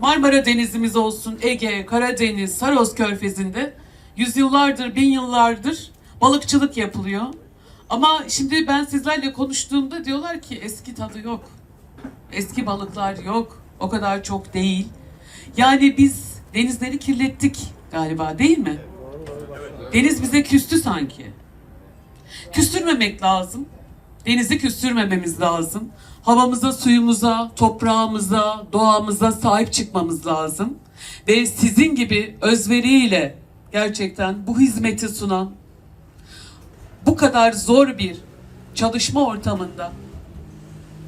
Marmara Denizimiz olsun, Ege, Karadeniz, Saros Körfezi'nde yüzyıllardır, bin yıllardır balıkçılık yapılıyor. Ama şimdi ben sizlerle konuştuğumda diyorlar ki eski tadı yok. Eski balıklar yok. O kadar çok değil. Yani biz denizleri kirlettik galiba değil mi? Deniz bize küstü sanki. Küstürmemek lazım. Denizi küstürmememiz lazım. Havamıza, suyumuza, toprağımıza, doğamıza sahip çıkmamız lazım. Ve sizin gibi özveriyle gerçekten bu hizmeti sunan, bu kadar zor bir çalışma ortamında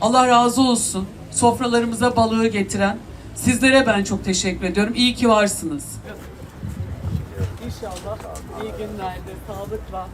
Allah razı olsun sofralarımıza balığı getiren sizlere ben çok teşekkür ediyorum. İyi ki varsınız. İnşallah iyi günlerde sağlıkla